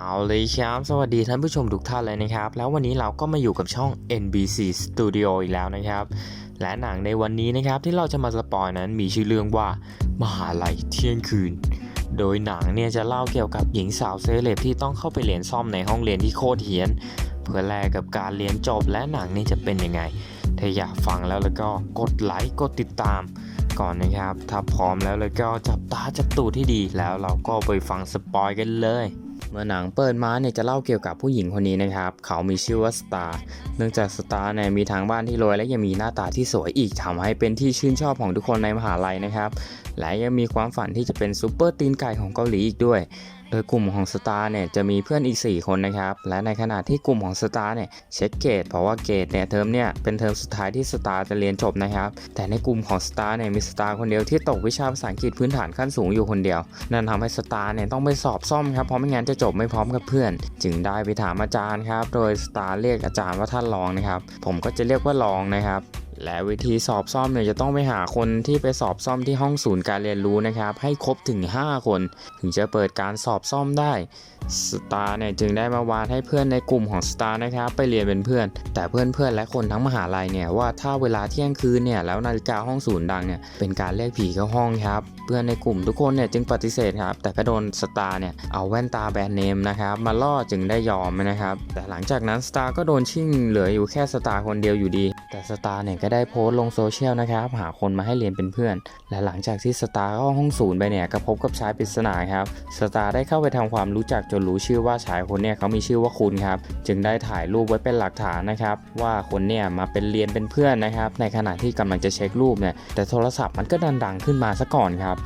เอาเลยครับสวัสดีท่านผู้ชมทุกท่านเลยนะครับ แล้ววันนี้เราก็มาอยู่กับช่อง NBC Studio อีกแล้วนะครับ และหนังในวันนี้นะครับที่เราจะมาสปอยนั้นมีชื่อเรื่องว่า มหาลัยเที่ยงคืน โดยหนังเนี่ยจะเล่าเกี่ยวกับหญิงสาวเซเลบที่ต้องเข้าไปเรียนซ่อมในห้องเรียนที่โคตรเฮี้ยน เพื่อแลกกับการเรียนจบและหนังนี่จะเป็นยังไง ถ้าอยากฟังแล้วแล้วก็กดไลค์กดติดตามก่อนนะครับ ถ้าพร้อมแล้วแล้วก็จับตาจับตูดที่ดีแล้วเราก็ไปฟังสปอยกันเลย เมื่อหนังเปิดมาเนี่ยจะเล่าเกี่ยวกับผู้หญิงคนนี้นะครับ เขามีชื่อว่าสตาร์ เนื่องจากสตาร์เนี่ยมีทางบ้านที่รวยและยังมีหน้าตาที่สวยอีกทำให้เป็นที่ชื่นชอบของทุกคนในมหาลัยนะครับ และยังมีความฝันที่จะเป็นซูเปอร์ตีนไก่ของเกาหลีอีกด้วย โดยกลุ่มของสตาร์เนี่ยจะมีเพื่อนอีก 4 คนนะครับ และในขณะที่กลุ่มของสตาร์เนี่ยเช็คเกรดเพราะว่าเกรดเนี่ยเทอมเนี่ยเป็นเทอมสุดท้ายที่สตาร์จะเรียนจบนะครับ แต่ในกลุ่มของสตาร์เนี่ยมีสตาร์คนเดียวที่ตกวิชาภาษาอังกฤษพื้นฐานขั้นสูงอยู่คนเดียว นั่นทำให้สตาร์เนี่ยต้องไปสอบซ่อมครับ เพราะไม่งั้นจะจบไม่พร้อมกับเพื่อน จึงได้ไปถามอาจารย์ครับ โดยสตาร์เรียกอาจารย์ว่าท่านรองนะครับ ผมก็จะเรียกว่ารองนะครับ และวิธีสอบซ่อมเนี่ยจะต้องไปหาคนที่ไปสอบซ่อมที่ห้องศูนย์การเรียนรู้นะครับ ให้ครบถึง 5 คน ถึงจะเปิดการสอบซ่อมได้สตาร์เนี่ยจึงได้มาวานให้เพื่อนในกลุ่มของสตาร์นะครับไปเรียนเป็นเพื่อน แต่เพื่อนๆและคนทั้งมหาลัยเนี่ยว่าถ้าเวลาเที่ยงคืนเนี่ยแล้วนาฬิกาห้องศูนย์ดังเนี่ยเป็นการเรียกผีเข้าห้องครับ เพื่อนในกลุ่มทุกคนเนี่ยจึงปฏิเสธครับ แต่ก็โดนสตาร์เนี่ยเอาแว่นตาแบรนด์เนมนะครับมาล่อจึงได้ยอมนะครับ แต่หลังจากนั้นสตาร์ก็โดนชิ่งเหลืออยู่แค่สตาร์คนเดียวอยู่ดี แต่สตาร์เนี่ยก็ได้โพสต์ลงโซเชียลนะครับหาคนมาให้เรียนเป็นเพื่อน และหลังจากที่สตาร์เข้าห้องศูนย์ไปเนี่ยก็พบกับชายปริศนาครับสตาร์ได้เข้าไปทำความรู้จักจนรู้ชื่อว่าชายคนเนี่ยเขามีชื่อว่าคุณครับจึงได้ถ่ายรูปไว้เป็นหลักฐานนะครับว่าคนเนี่ยมาเป็นเรียนเป็นเพื่อนนะครับในขณะที่กำลังจะเช็ครูปเนี่ยแต่โทรศัพท์มันก็ดันดังขึ้นมาซะก่อนครับ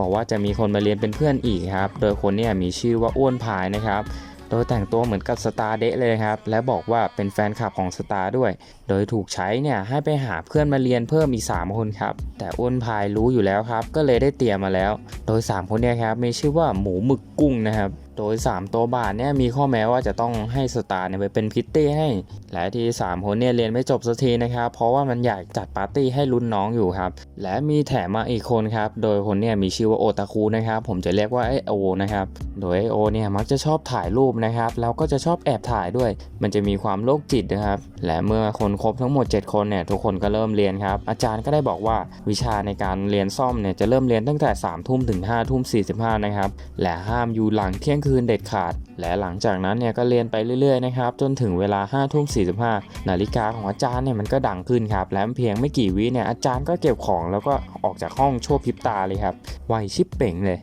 บอกว่าจะมีคนมาเรียนเป็นเพื่อนอีกครับ โดยคนเนี่ยมีชื่อว่าอ้วนพายนะครับ โดยแต่งตัวเหมือนกับสตาร์เดะเลยครับ และบอกว่าเป็นแฟนคลับของสตาร์ด้วย โดยถูกใช้เนี่ยให้ไปหาเพื่อนมาเรียนเพิ่มอีก 3 คนครับ แต่อ้วนพายรู้อยู่แล้วครับ ก็เลยได้เตรียมมาแล้ว โดย 3 คนเนี่ยครับมีชื่อว่าหมูหมึกกุ้งนะครับ โดย 3 ตัวบาทเนี่ยมีข้อแม้ว่าจะต้องให้สตาร์เนี่ยไปเป็นพิตตี้ให้ และที่ 3 คนเนี่ยเรียนไม่จบสักทีนะครับ เพราะว่ามันอยากจัดปาร์ตี้ให้รุ่นน้องอยู่ครับ และมีแถมมาอีกคนครับ โดยคนเนี่ยมีชื่อว่าโอตาคุนะครับ ผมจะเรียกว่าไอโอนะครับ โดยไอโอเนี่ยมักจะชอบถ่ายรูปนะครับ แล้วก็จะชอบแอบถ่ายด้วย มันจะมีความโรคจิตนะครับ และเมื่อคนครบทั้งหมด 7 คนเนี่ยทุกคนก็เริ่มเรียนครับ อาจารย์ก็ได้บอกว่าวิชาในการเรียนซ่อมเนี่ยจะเริ่มเรียนตั้งแต่3ามทุ่มถึง5้าทุ่มสีนะครับและห้ามอยู่หลังเที่ยงคืนเด็ดขาด และหลังจากนั้นเนี่ยก็เรียนไปเรื่อยๆนะครับจนถึงเวลา5้าทุ่มสีนาฬิกาของอาจารย์เนี่ยมันก็ดังขึ้นครับและเพียงไม่กี่วิเนี่ยอาจารย์ก็เก็บของแล้วก็ออกจากห้องชั่วพริบตาเลยครับไวชิบเป่งเลย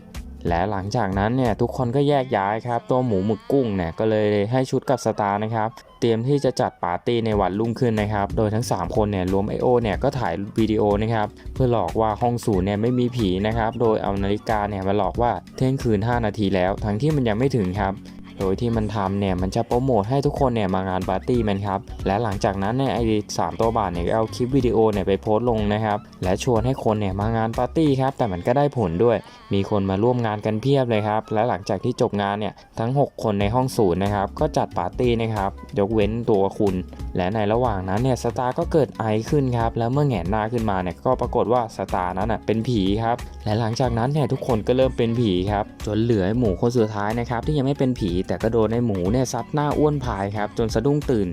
และหลังจากนั้นเนี่ยทุกคนก็แยกย้ายครับ ตัวหมูหมึกกุ้งเนี่ยก็เลยให้ชุดกับสตาร์นะครับเตรียมที่จะจัดปาร์ตี้ในวันรุ่งขึ้นนะครับ โดยทั้ง 3 คนเนี่ยรวมไอโอเนี่ยก็ถ่ายวิดีโอนะครับเพื่อหลอกว่าห้องศูนย์เนี่ยไม่มีผีนะครับ โดยเอานาฬิกาเนี่ยมาหลอกว่าเที่ยงคืน 5 นาทีแล้ว ทั้งที่มันยังไม่ถึงครับ โดยที่มันทำเนี่ยมันจะโปรโมทให้ทุกคนเนี่ยมางานปาร์ตี้มันครับ และหลังจากนั้นเนี่ยไอ้สามตัวบาทเนี่ยก็เอาคลิปวิดีโอเนี่ยไปโพสต์ลงนะครับ และชวนให้คนเนี่ยมางานปาร์ตี้ครับ แต่มันก็ได้ผลด้วย มีคนมาร่วมงานกันเพียบเลยครับ และหลังจากที่จบงานเนี่ยทั้ง 6 คนในห้องศูนย์นะครับ ก็จัดปาร์ตี้นะครับ ยกเว้นตัวคุณ และในระหว่างนั้นเนี่ยสตาร์ก็เกิดไอขึ้นครับ แล้วเมื่อแหงนหน้าขึ้นมาเนี่ยก็ปรากฏว่าสตาร์นั้นอะเป็นผีครับ และหลังจากนั้นเนี่ยทุกคนก็เริ่มเป็นผีครับ จนเหลือหมูคนสุดท้ายนะครับที่ยังไม่เป็นผีแต่ก็โดนไอ้หมูเนี่ยซัดหน้าอ้วนพายครับจนสะดุ้งตื่น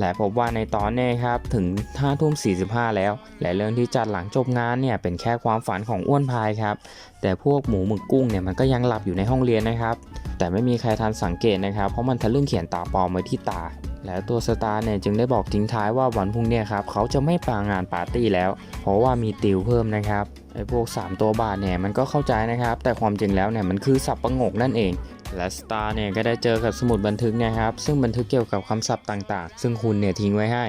และพบว่าในตอนเนี้ครับถึง5ทุ่ม45 แล้ว และเรื่องที่จัดหลังจบงานเนี่ยเป็นแค่ความฝันของอ้วนพายครับแต่พวกหมูหมึกกุ้งเนี่ยมันก็ยังหลับอยู่ในห้องเรียนนะครับ แต่ไม่มีใครทันสังเกตนะครับ เพราะมันทะลึ่งเขียนตาปลอมไว้ที่ตา แล้วตัวสตาร์เนี่ยจึงได้บอกทิ้งท้ายว่าวันพรุ่งเนี้ครับเขาจะไม่ปางานปาร์ตี้แล้ว เพราะว่ามีติวเพิ่มนะครับไอ้พวก 3 ตัวบาทเนี่ยมันก็เข้าใจนะครับ แต่ความจริงแล้วเนี่ยมันคือสับประงกนั่นเอง และสตาร์เนี่ยก็ได้เจอกับสมุดบันทึกนะครับ ซึ่งบันทึกเกี่ยวกับคำศัพท์ต่างๆ ซึ่งคุณเนี่ยทิ้งไว้ให้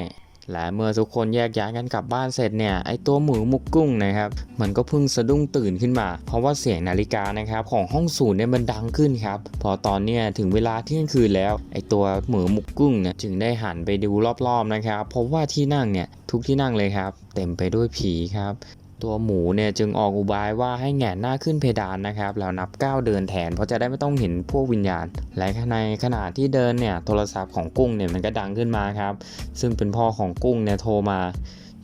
และเมื่อทุกคนแยกย้ายกันกลับบ้านเสร็จเนี่ยไอตัวหมูมุกกุ้งนะครับ มันก็เพิ่งสะดุ้งตื่นขึ้นมา เพราะว่าเสียงนาฬิกานะครับของห้องศูนย์เนี่ยมันดังขึ้นครับ พอตอนเนี้ยถึงเวลาเที่ยงคืนแล้วไอตัวหมูมุกกุ้งเนี่ยจึงได้หันไปดูรอบๆนะครับเพราะว่าที่นั่งเนี่ยทุกที่นั่งเลยครับ เต็มไปด้วยผีครับ ตัวหมูเนี่ยจึงออกอุบายว่าให้แหงนหน้าขึ้นเพดานนะครับแล้วนับก้าวเดินแทนเพราะจะได้ไม่ต้องเห็นพวกวิญญาณ และในขณะที่เดินเนี่ยโทรศัพท์ของกุ้งเนี่ยมันก็ดังขึ้นมาครับ ซึ่งเป็นพ่อของกุ้งเนี่ยโทรมา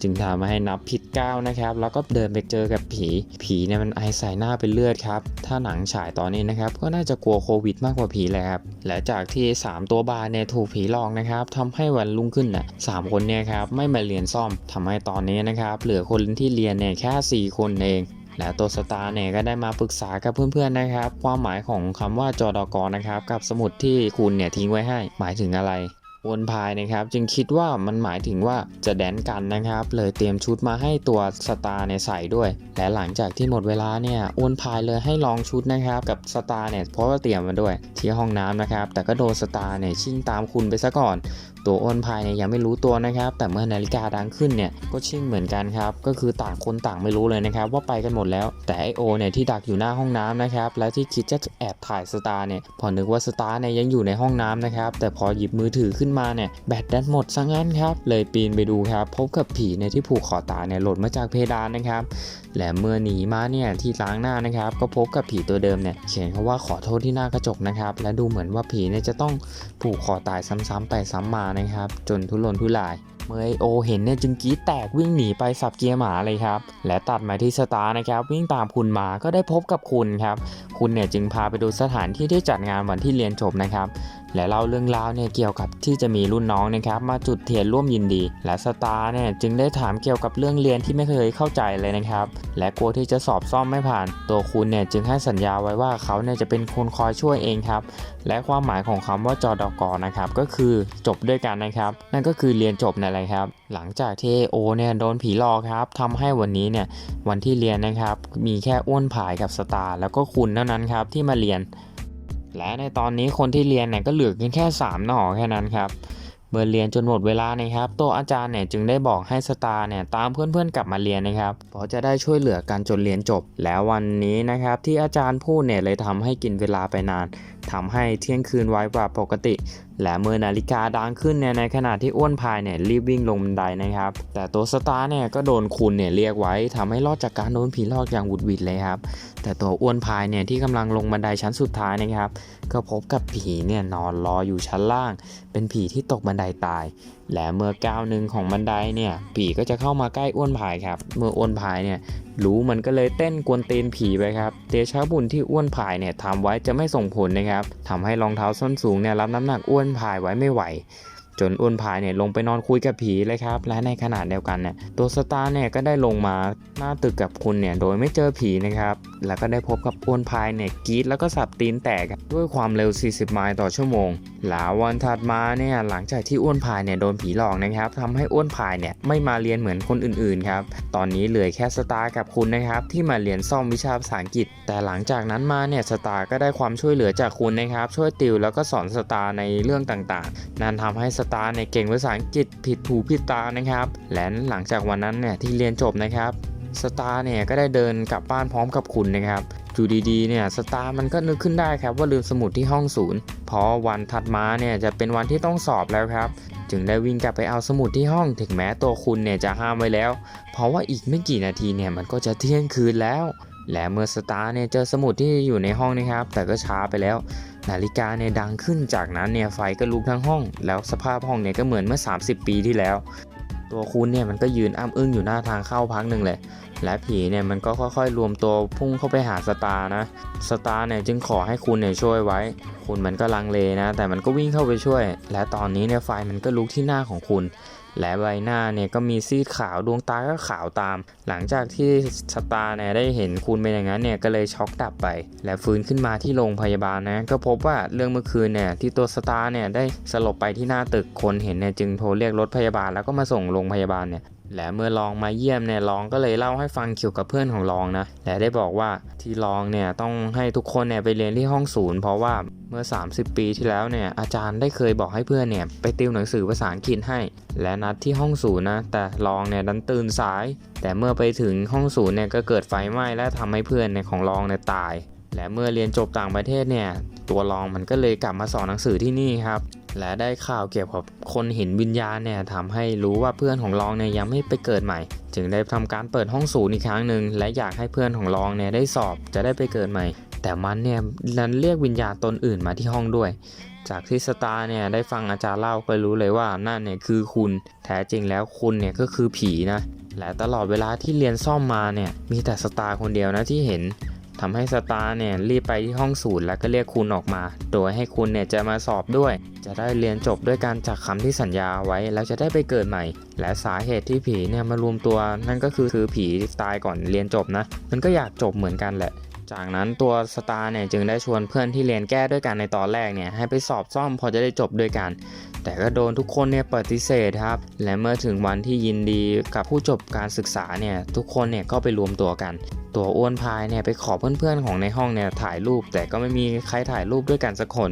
จึงทำให้นับผิดก้าวนะครับแล้วก็เดินไปเจอกับผี ผีเนี่ยมันไอใส่หน้าเป็นเลือดครับ ถ้าหนังฉายตอนนี้นะครับก็น่าจะกลัวโควิดมากกว่าผีเลยครับและจากที่ 3 ตัวบาร์เนี่ยถูกผีหลอกนะครับทำให้วันรุ่งขึ้นน่ะสามคนเนี่ยครับไม่มาเรียนซ่อมทำให้ตอนนี้นะครับเหลือคนที่เรียนเนี่ยแค่ 4 คนเองและตัวสตาร์เนี่ยก็ได้มาปรึกษากับเพื่อนๆนะครับ ความหมายของคำว่าจอดกนะครับ กับสมุดที่คุณเนี่ยทิ้งไว้ให้ หมายถึงอะไร วนพายนะครับ จึงคิดว่ามันหมายถึงว่าจะแดนกันนะครับ เลยเตรียมชุดมาให้ตัวสตาร์เนี่ยใส่ด้วย และหลังจากที่หมดเวลาเนี่ยอ้วนพายเลยให้ลองชุดนะครับกับสตาร์เนี่ยเพราะว่าเตรียมมาด้วย ที่ห้องน้ำนะครับ แต่ก็โดนสตาร์เนี่ยชิ่งตามคุณไปซะก่อน ตัวอ้วนพายเนี่ยยังไม่รู้ตัวนะครับ แต่เมื่อนาฬิกาดังขึ้นเนี่ยก็ชิ่งเหมือนกันครับก็คือต่างคนต่างไม่รู้เลยนะครับ ว่าไปกันหมดแล้ว แต่ไอโอเนี่ยที่ดักอยู่หน้าห้องน้ำนะครับและที่คิดจะแอบถ่ายสตาร์เนี่ยพอนึกว่าสตาร์เนี่ยยังอยู่ในห้องน้ำนะครับแต่พอหยิบมือถือขึ้นมาเนี่ยแบตดันหมดซะงั้นครับ เลยปีนไปดูครับ พบกับผีเนี่ยที่ผูกคอตายเนี่ยหล่นมาจากเพดานนะครับ และเมื่อหนีมาเนี่ยที่ล้างหน้านะครับ ก็พบกับผีตัวเดิมเนี่ยเขียนคำว่าขอโทษที่หน้ากระจกนะครับ และดูเหมือนว่าผีเนี่ยจะต้องผูกคอตายซ้ำๆไปซ้ำมานะครับ จนทุรนทุรายเมื่อไอโอเห็นเนี่ยจึงกรีดแตกวิ่งหนีไปสับเกียร์หมาเลยครับ และตัดมาที่สตาร์นะครับวิ่งตามคุณมาก็ได้พบกับคุณครับ คุณเนี่ยจึงพาไปดูสถานที่ที่จัดงานวันที่เรียนจบนะครับ และเล่าเรื่องราวเนี่ยเกี่ยวกับที่จะมีรุ่นน้องนะครับมาจุดเทียนร่วมยินดี และสตาร์เนี่ยจึงได้ถามเกี่ยวกับเรื่องเรียนที่ไม่เคยเข้าใจเลยนะครับ และกลัวที่จะสอบซ่อมไม่ผ่าน ตัวคุณเนี่ยจึงให้สัญญาไว้ว่าเขาเนี่ยจะเป็นคนคอยช่วยเองครับ และความหมายของคำว่าจอดกนะครับก็คือจบด้วยกันนะครับ นั่นก็คือเรียนจบนั่นแหละครับ หลังจากที่โอเนี่ยโดนผีหลอกครับทำให้วันนี้เนี่ยวันที่เรียนนะครับ มีแค่อ้วนผายกับสตาร์แล้วก็คุณเท่านั้นครับที่มาเรียน และในตอนนี้คนที่เรียนเนี่ยก็เหลือกันแค่ 3 หน่อแค่นั้นครับเมื่อเรียนจนหมดเวลานะครับ ตัวอาจารย์เนี่ยจึงได้บอกให้สตาร์เนี่ยตามเพื่อนๆกลับมาเรียนนะครับ เพราะจะได้ช่วยเหลือกันจนเรียนจบ แล้ววันนี้นะครับที่อาจารย์พูดเนี่ยเลยทำให้กินเวลาไปนานทำให้เที่ยงคืนไวกว่าปกติ และเมื่อนาฬิกาดังขึ้นเนี่ยในขณะที่อ้วนพายเนี่ยรีบวิ่งลงบันไดนะครับ แต่ตัวสตาร์เนี่ยก็โดนคุณเนี่ยเรียกไว้ทำให้รอดจากการโดนผีหลอกอย่างหวุดหวิดเลยครับ แต่ตัวอ้วนพายเนี่ยที่กำลังลงบันไดชั้นสุดท้ายนะครับ ก็พบกับผีเนี่ยนอนรออยู่ชั้นล่าง เป็นผีที่ตกบันไดตาย และเมื่อก้าวหนึ่งของบันไดเนี่ยผีก็จะเข้ามาใกล้อ้วนพายครับ เมื่ออ้วนพายเนี่ยรู้มันก็เลยเต้นกวนตีนผีไปครับเดชะบุญที่อ้วนพายเนี่ยทำไว้จะไม่ส่งผลนะครับทำให้รองเท้าส้นสูงเนี่ยรับน้ำหนักอ้วนพายไว้ไม่ไหวจนอ้วนพายเนี่ยลงไปนอนคุยกับผีเลยครับ และในขณะเดียวกันเนี่ยตัวสตาร์เนี่ยก็ได้ลงมาหน้าตึกกับคุณเนี่ยโดยไม่เจอผีนะครับ แล้วก็ได้พบกับอ้วนพายเนี่ยกีดแล้วก็สับตีนแตกด้วยความเร็ว 40 ไมล์ต่อชั่วโมง หลาวันถัดมาเนี่ยหลังจากที่อ้วนพายเนี่ยโดนผีหลอกนะครับทำให้อ้วนพายเนี่ยไม่มาเรียนเหมือนคนอื่นๆครับ ตอนนี้เหลือแค่สตาร์กับคุณนะครับที่มาเรียนซ่อมวิชาภาษาอังกฤษ แต่หลังจากนั้นมาเนี่ยสตาร์ก็ได้ความช่วยเหลือจากคุณนะครับ ช่วยติวแล้วก็สอนสตาร์ในเรื่องต่างๆ นั่นทำให้สตาร์เนี่ยเก่งภาษาอังกฤษผิดหูผิดตานะครับ และหลังจากวันนั้นเนี่ยที่เรียนจบนะครับ สตาร์เนี่ยก็ได้เดินกลับบ้านพร้อมกับคุณนะครับอยู่ดีๆเนี่ยสตาร์มันก็นึกขึ้นได้ครับว่าลืมสมุดที่ห้องศูนย์เพราะวันถัดมาเนี่ยจะเป็นวันที่ต้องสอบแล้วครับ จึงได้วิ่งกลับไปเอาสมุดที่ห้องถึงแม้ตัวคุณเนี่ยจะห้ามไว้แล้ว เพราะว่าอีกไม่กี่นาทีเนี่ยมันก็จะเที่ยงคืนแล้ว และเมื่อสตาร์เนี่ยเจอสมุดที่อยู่ในห้องนะครับ แต่ก็ช้าไปแล้ว นาฬิกาเนี่ยดังขึ้นจากนั้นเนี่ยไฟก็ลุกทั้งห้อง แล้วสภาพห้องเนี่ยก็เหมือนเมื่อ 30 ปีที่แล้ว ตัวคุณเนี่ยมันก็ยืนอ้ำอึ้งอยู่หน้าทางเข้าพักหนึ่งเลย และผีเนี่ยมันก็ค่อยๆ รวมตัวพุ่งเข้าไปหาสตาร์นะ สตาร์เนี่ยจึงขอให้คุณเนี่ยช่วยไว้ คุณมันก็ลังเลนะ แต่มันก็วิ่งเข้าไปช่วย และตอนนี้เนี่ยไฟมันก็ลุกที่หน้าของคุณ และใบหน้าเนี่ยก็มีซีดขาวดวงตาก็ขาวตาม หลังจากที่สตาร์เนี่ยได้เห็นคุณเป็นอย่างนั้นเนี่ยก็เลยช็อกดับไป และฟื้นขึ้นมาที่โรงพยาบาลนะก็พบว่าเรื่องเมื่อคืนเนี่ยที่ตัวสตาร์เนี่ยได้สลบไปที่หน้าตึกคนเห็นเนี่ยจึงโทรเรียกรถพยาบาลแล้วก็มาส่งโรงพยาบาลเนี่ย และเมื่อลองมาเยี่ยมเนี่ยลองก็เลยเล่าให้ฟังเกี่ยวกับเพื่อนของลองนะและได้บอกว่าที่ลองเนี่ยต้องให้ทุกคนเนี่ยไปเรียนที่ห้องศูนย์เพราะว่าเมื่อ 30 ปีที่แล้วเนี่ยอาจารย์ได้เคยบอกให้เพื่อนเนี่ยไปติวหนังสือภาษาอังกฤษให้ และนัดที่ห้องศูนย์นะแต่ลองเนี่ยดันตื่นสาย แต่เมื่อไปถึงห้องศูนย์เนี่ยก็เกิดไฟไหม้และทำให้เพื่อนเนี่ยของลองเนี่ยตาย และเมื่อเรียนจบต่างประเทศเนี่ยตัวลองมันก็เลยกลับมาสอนหนังสือที่นี่ครับ และได้ข่าวเกี่ยวกับคนเห็นวิญญาณเนี่ยทำให้รู้ว่าเพื่อนของลองเนี่ยยังไม่ไปเกิดใหม่ จึงได้ทำการเปิดห้องศูนย์อีกครั้งหนึ่งและอยากให้เพื่อนของลองเนี่ยได้สอบจะได้ไปเกิดใหม่ แต่มันเนี่ยดันเรียกวิญญาณตนอื่นมาที่ห้องด้วยจจากที่สตาร์เนี่ยได้ฟังอาจารย์เล่าก็รู้เลยว่านั่นเนี่ยคือคุณ แท้จริงแล้วคุณเนี่ยก็คือผีนะและตลอดเวลาที่เรียนซ่อมมาเนี่ยมีแต่สตาร์คนเดียวนะที่เห็น ทำให้สตาร์เนี่ยรีบไปที่ห้องศูนย์แล้วก็เรียกคุณออกมา โดยให้คุณเนี่ยจะมาสอบด้วย จะได้เรียนจบด้วยการจากคำที่สัญญาไว้ แล้วจะได้ไปเกิดใหม่ และสาเหตุที่ผีเนี่ยมารวมตัวนั่นก็คือคือผีตายก่อนเรียนจบนะ มันก็อยากจบเหมือนกันแหละ จากนั้นตัวสตาร์เนี่ยจึงได้ชวนเพื่อนที่เรียนแก้ด้วยกันในตอนแรกเนี่ยให้ไปสอบซ่อมพอจะได้จบด้วยกัน แต่ก็โดนทุกคนเนี่ยปฏิเสธครับ และเมื่อถึงวันที่ยินดีกับผู้จบการศึกษาเนี่ยทุกคนเนี่ยก็ไปรวมตัวกัน ตัวอ้วนพายเนี่ยไปขอเพื่อนๆของในห้องเนี่ยถ่ายรูป แต่ก็ไม่มีใครถ่ายรูปด้วยกันสักคน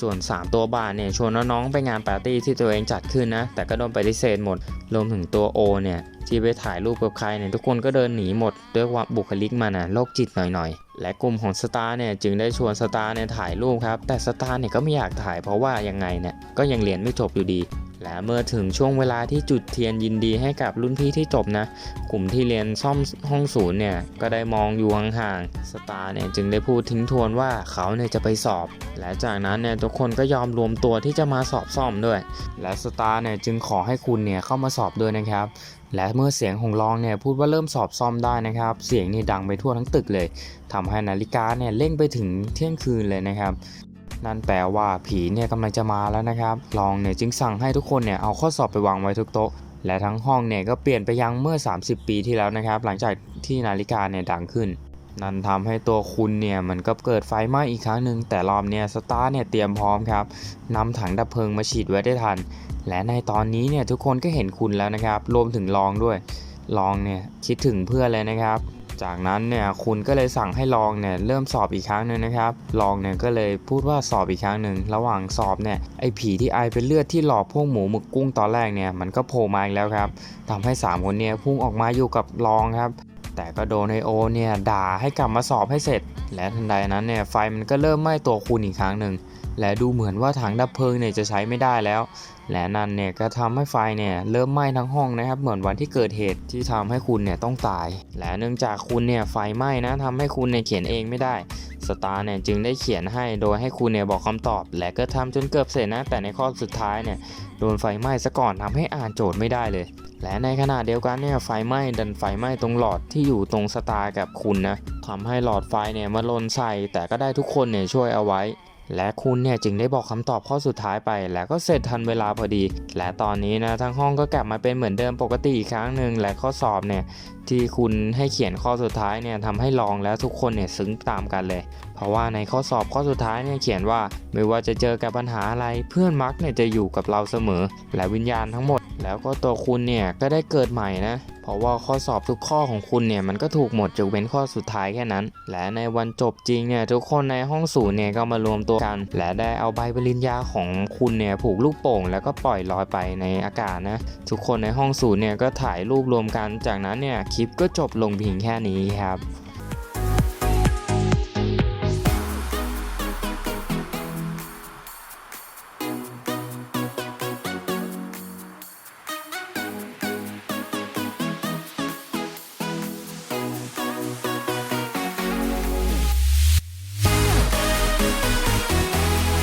ส่วน 3 ตัวบานเนี่ยชวนน้องๆไปงานปาร์ตี้ที่ตัวเองจัดขึ้นนะแต่ก็โดนปฏิเสธหมดรวมถึงตัวโอเนี่ยที่ไปถ่ายรูปกับใครเนี่ยทุกคนก็เดินหนีหมดด้วยคว่าบุคลิกมันนะโรคจิตหน่อยๆ และกลุ่มของสตาร์เนี่ยจึงได้ชวนสตาร์เนี่ยถ่ายรูปครับ แต่สตาร์เนี่ยก็ไม่อยากถ่ายเพราะว่ายังไงเนี่ยก็ยังเรียนไม่จบอยู่ดี และเมื่อถึงช่วงเวลาที่จุดเทียนยินดีให้กับรุ่นพี่ที่จบนะ กลุ่มที่เรียนซ่อมห้องศูนย์เนี่ยก็ได้มองอยู่ห่างๆสตาร์เนี่ยจึงได้พูดทิ้งทวนว่าเขาเนี่ยจะไปสอบ และจากนั้นเนี่ยทุกคนก็ยอมรวมตัวที่จะมาสอบซ่อมด้วย และสตาร์เนี่ยจึงขอให้คุณเนี่ยเข้ามาสอบด้วยนะครับ และเมื่อเสียงของรองเนี่ยพูดว่าเริ่มสอบซ่อมได้นะครับ เสียงนี่ดังไปทั่วทั้งตึกเลยทำให้นาฬิกาเนี่ยเร่งไปถึงเที่ยงคืนเลยนะครับนั่นแปลว่าผีเนี่ยกำลังจะมาแล้วนะครับรองเนี่ยจึงสั่งให้ทุกคนเนี่ยเอาข้อสอบไปวางไว้ทุกโต๊ะ และทั้งห้องเนี่ยก็เปลี่ยนไปยังเมื่อ 30 ปีที่แล้วนะครับ หลังจากที่นาฬิกาเนี่ยดังขึ้น นั่นทำให้ตัวคุณเนี่ยมันก็เกิดไฟไหม้อีกครั้งหนึ่งแต่รอบเนี่ยสตาร์เนี่ยเตรียมพร้อมครับนำถังดับเพลิงมาฉีดไว้ได้ทัน และในตอนนี้เนี่ยทุกคนก็เห็นคุณแล้วนะครับ รวมถึงรองด้วยรองเนี่ยคิดถึงเพื่อนเลยนะครับ จากนั้นเนี่ยคุณก็เลยสั่งให้รองเนี่ยเริ่มสอบอีกครั้งหนึ่งนะครับรองเนี่ยก็เลยพูดว่าสอบอีกครั้งหนึ่งระหว่างสอบเนี่ยไอ้ผีที่ไอเป็นเลือดที่หลอกพวกหมูหมึกกุ้งตอนแรกเนี่ยมันก็โผล่มาอีกแล้วครับทำให้สามคนเนี่ยพุ่งออกมาอยู่กับรองครับแต่ก็โดนไอโอเนี่ยด่าให้กลับมาสอบให้เสร็จ และทันใดนั้นเนี่ยไฟมันก็เริ่มไหม้ตัวคุณอีกครั้งหนึ่ง และดูเหมือนว่าถังดับเพลิงเนี่ยจะใช้ไม่ได้แล้ว และนั่นเนี่ยก็ทำให้ไฟเนี่ยเริ่มไหม้ทั้งห้องนะครับ เหมือนวันที่เกิดเหตุที่ทำให้คุณเนี่ยต้องตาย และเนื่องจากคุณเนี่ยไฟไหม้นะทำให้คุณเนี่ยเขียนเองไม่ได้สตาร์เนี่ยจึงได้เขียนให้โดยให้คุณเนี่ยบอกคำตอบ และก็ทำจนเกือบเสร็จนะ แต่ในข้อสุดท้ายเนี่ยโดนไฟไหม้ซะก่อนทำให้อ่านโจทย์ไม่ได้เลย และในขณะเดียวกันเนี่ยไฟไหม้ดันไฟไหม้ตรงหลอดที่อยู่ตรงสตาร์กับคุณนะทำให้หลอดไฟเนี่ยมาลนใส่แต่ก็ได้ทุกคนเนี่ยช่วยเอาไว้ และคุณเนี่ยจึงได้บอกคำตอบข้อสุดท้ายไป แล้วก็เสร็จทันเวลาพอดี และตอนนี้นะทั้งห้องก็กลับมาเป็นเหมือนเดิมปกติอีกครั้งหนึ่งและข้อสอบเนี่ย ที่คุณให้เขียนข้อสุดท้ายเนี่ยทำให้ลองแล้วทุกคนเนี่ยซึ้งตามกันเลย เพราะว่าในข้อสอบข้อสุดท้ายเนี่ยเขียนว่า ไม่ว่าจะเจอกับปัญหาอะไรเพื่อนมักเนี่ยจะอยู่กับเราเสมอ และวิญญาณทั้งหมด แล้วก็ตัวคุณเนี่ยก็ได้เกิดใหม่นะเพราะว่าข้อสอบทุกข้อของคุณเนี่ยมันก็ถูกหมดยกเว้นข้อสุดท้ายแค่นั้น และในวันจบจริงเนี่ยทุกคนในห้องศูนเนี่ยก็มารวมตัวกัน และได้เอาใบปริญญาของคุณเนี่ยผูกลูกโป่ง แล้วก็ปล่อยลอยไปในอากาศนะทุกคนในห้องศูนเนี่ยก็ถ่ายรูปรวมกันจากนั้นเนี่ยคลิปก็จบลงเพียงแค่นี้ครับ